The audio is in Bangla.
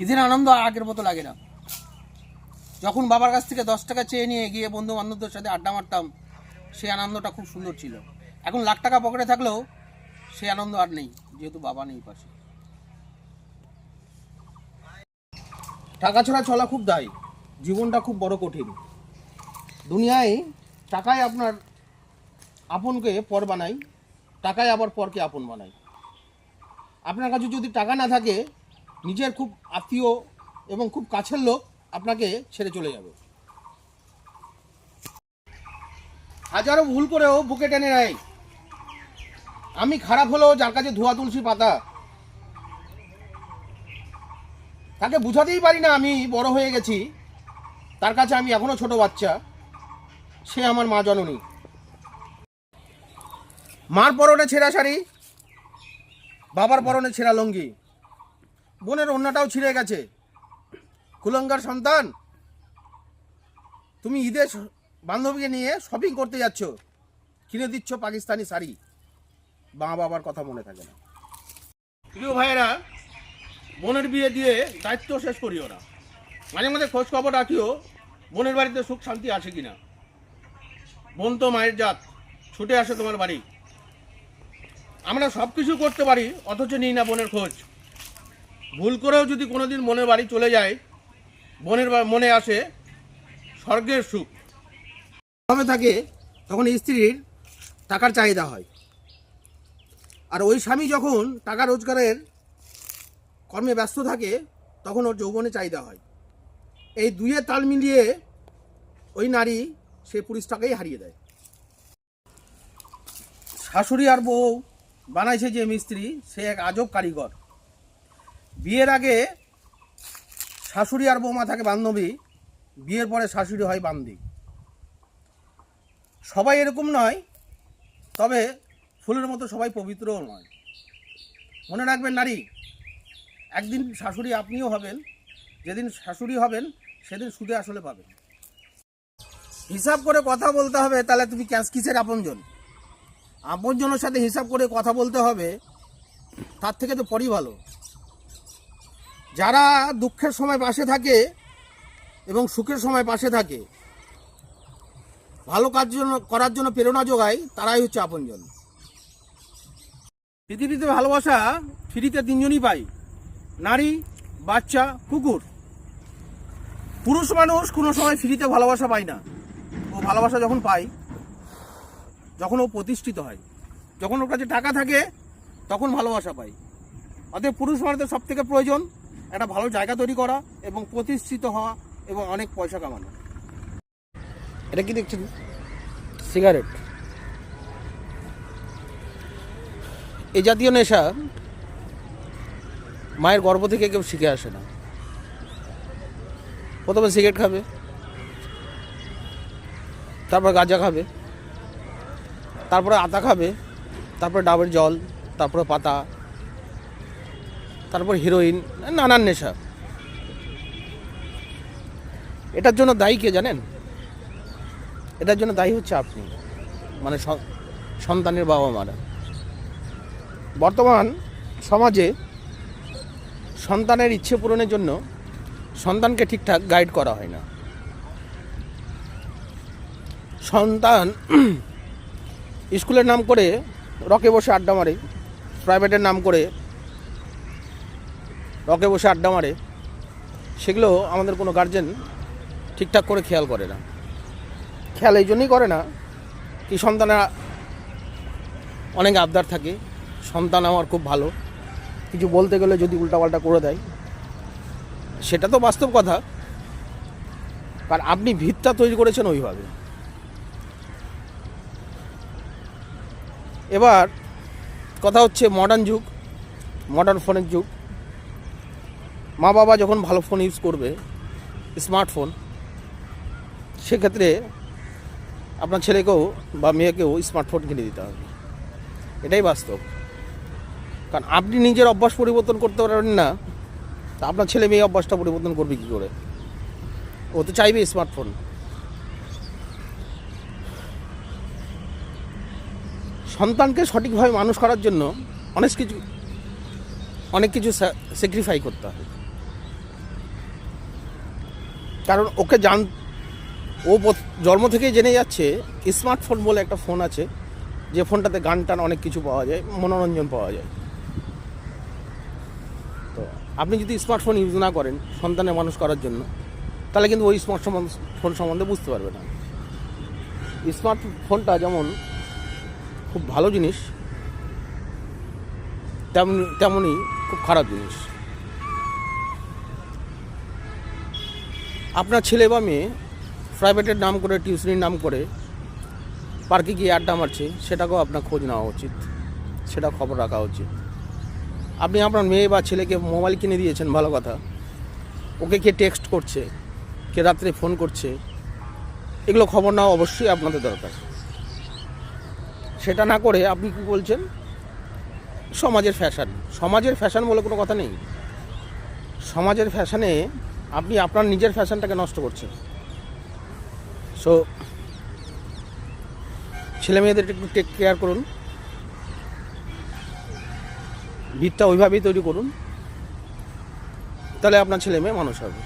ঈদের আনন্দ আর আগের মতো লাগে না। যখন বাবার কাছ থেকে দশ টাকা চেয়ে নিয়ে গিয়ে বন্ধু বান্ধবদের সাথে আড্ডা মারতাম, সেই আনন্দটা খুব সুন্দর ছিল। এখন লাখ টাকা পকেটে থাকলেও সেই আনন্দ আর নেই, যেহেতু বাবা নেই পাশে। টাকা ছাড়া চলা খুব দায়, জীবনটা খুব বড় কঠিন। দুনিয়ায় টাকায় আপনার আপনকে পর বানায় টাকায় আবার পরকে আপন বানাই আপনার কাছে যদি টাকা না থাকে নিজের খুব আত্মীয় এবং খুব কাছের লোক আপনাকে ছেড়ে চলে যাবে। হাজারো ভুল করেও বুকে টেনে নেয়। আমি খারাপ হলেও যার কাছে ধোয়া তুলসী পাতা, তাকে বুঝাতেই পারি না আমি বড় হয়ে গেছি। তার কাছে আমি এখনও ছোট বাচ্চা। সে আমার মা জননী। মার পরনে ছেঁড়া শাড়ি, বাবার পরনে ছেঁড়া লঙ্গি। বোনের অন্যটাও ছিঁড়ে গেছে। কুলঙ্গার সন্তান, তুমি ঈদে স- বান্ধবীকে নিয়ে শপিং করতে যাচ্ছ। কিনে দিচ্ছ পাকিস্তানি শাড়ি। মা বাবার কথা মনে থাকে না। প্রিয় ভাইয়েরা, বোনের বিয়ে দিয়ে দায়িত্ব শেষ করিও না। মাঝে মাঝে খোঁজ খবর রাখিও, বোনের বাড়িতে সুখ শান্তি আছে কিনা। বোন তো মায়ের জাত, ছুটে আসে তোমার বাড়ি। আমরা সব কিছু করতে পারি, অথচ নিই না বোনের খোঁজ। ভুল করেও যদি কোনোদিন মনের বাড়ি চলে যায় বোনের বা- মনে আসে, স্বর্গের সুখ। থাকে, তখন স্ত্রীর টাকার চাহিদা হয়। আর ওই স্বামী যখন টাকা রোজগারের কর্মে ব্যস্ত থাকে, তখন ওর যৌবনে চাহিদা হয়। এই দুয়ে তাল মিলিয়ে ওই নারী সে পুরুষটাকেই হারিয়ে দেয়। শাশুড়ি আর বউ বানাইছে যে মিস্ত্রি, সে এক আজব কারিগর। বিয়ের আগে শাশুড়ি আর বৌমা থাকে বান্ধবী, বিয়ের পরে শাশুড়ি হয় বান্ধবী সবাই এরকম নয়, তবে ফুলের মতো সবাই পবিত্রও নয়। মনে রাখবেন নারী, একদিন শাশুড়ি আপনিও হবেন, যেদিন শাশুড়ি হবেন, সেদিন সুদে আসলে পাবেন। হিসাব করে কথা বলতে হবে, তাহলে তুমি কিসের আপনজন? আপনজনের সাথে হিসাব করে কথা বলতে হবে, তার থেকে তো পরই ভালো। যারা দুঃখের সময় পাশে থাকে এবং সুখের সময় পাশে থাকে, ভালো কাজ জন্য, করার জন্য প্রেরণা যোগায়, তারাই হচ্ছে আপনজন। পৃথিবীতে ভালোবাসা ফ্রিতে তিনজনই পাই, নারী, বাচ্চা, কুকুর। পুরুষ মানুষ কোনো সময় ফ্রিতে ভালোবাসা পায় না। ও ভালোবাসা যখন পায় যখন ও প্রতিষ্ঠিত হয়, যখন ওর কাছে টাকা থাকে, তখন ভালোবাসা পায় অতএব পুরুষ মানুষের সব থেকে প্রয়োজন একটা ভালো জায়গা তৈরি করা এবং প্রতিষ্ঠিত হওয়া এবং অনেক পয়সা কামানো। এটা কি দেখছেন? সিগারেট। এই জাতীয় নেশা মায়ের গর্ভ থেকে কেউ শিখে আসে না। প্রথমে সিগারেট খাবে, তারপর গাঁজা খাবে, তারপরে আতা খাবে, তারপরে ডাবের জল, তারপরে পাতা তারপর হিরোইন, নানান নেশা। এটার জন্য দায়ী কে জানেন? এটার জন্য দায়ী হচ্ছে আপনি মানে সন্তানের বাবা মারা। বর্তমান সমাজে সন্তানের ইচ্ছে পূরণের জন্য সন্তানকে ঠিকঠাক গাইড করা হয় না। সন্তান স্কুলের নাম করে রকে বসে আড্ডা মারে প্রাইভেটের নাম করে রকে বসে আড্ডা মারে, সেগুলো আমাদের কোনো গার্জেন ঠিকঠাক করে খেয়াল করে না। খেয়াল এই জন্যই করে না কি সন্তানের অনেক আবদার থাকে, সন্তান আমার খুব ভালো। কিছু বলতে গেলে যদি উল্টাপাল্টা করে দেয়, সেটা তো বাস্তব কথা। কারণ আপনি ভিতটা তৈরি করেছেন ওইভাবে। এবার কথা হচ্ছে মডার্ন যুগ মডার্ন ফোনের যুগ। মা বাবা যখন ভালো ফোন ইউজ করবে স্মার্টফোন সেক্ষেত্রে আপনার ছেলেকেও বা মেয়েকেও স্মার্টফোন কিনে দিতে হবে। এটাই বাস্তব। কারণ আপনি নিজের অভ্যাস পরিবর্তন করতে পারবেন না, তা আপনার ছেলে মেয়ে অভ্যাসটা পরিবর্তন করবে কী করে? ও তো চাইবে স্মার্টফোন সন্তানকে সঠিকভাবে মানুষ করার জন্য অনেক কিছু অনেক কিছু স্যাক্রিফাই করতে হয়। কারণ ওকে জান, ও জন্ম থেকেই জেনে যাচ্ছে, স্মার্টফোন বলে একটা ফোন আছে, যে ফোনটাতে গান টান অনেক কিছু পাওয়া যায়, মনোরঞ্জন পাওয়া যায়। তো আপনি যদি স্মার্টফোন ইউজ না করেন, সন্তানের মানুষ করার জন্য, তাহলে কিন্তু ওই স্মার্ট ফোন সম্বন্ধে বুঝতে পারবে না। স্মার্টফোনটা যেমন খুব ভালো জিনিস, তেমনি, তেমনই খুব খারাপ জিনিস। আপনার ছেলে বা মেয়ে প্রাইভেটের নাম করে, টিউশনির নাম করে, পার্কে গিয়ে আড্ডা মারছে, সেটাকেও আপনার খোঁজ নেওয়া উচিত। সেটা খবর রাখা উচিত। আপনি আপনার মেয়ে বা ছেলেকে মোবাইল কিনে দিয়েছেন, ভালো কথা। ওকে কে টেক্সট করছে, কে রাত্রে ফোন করছে, এগুলো খবর নেওয়া অবশ্যই আপনাদের দরকার। সেটা না করে আপনি কি বলছেন? সমাজের ফ্যাশন সমাজের ফ্যাশন বলে কোনো কথা নেই। সমাজের ফ্যাশনে আপনি আপনার নিজের ফ্যাশনটাকে নষ্ট করছেন। সো ছেলে মেয়েদের একটু টেক কেয়ার করুন। ভিতটা ওইভাবেই তৈরি করুন। তাহলে আপনার ছেলে মেয়ে মানুষ হবে।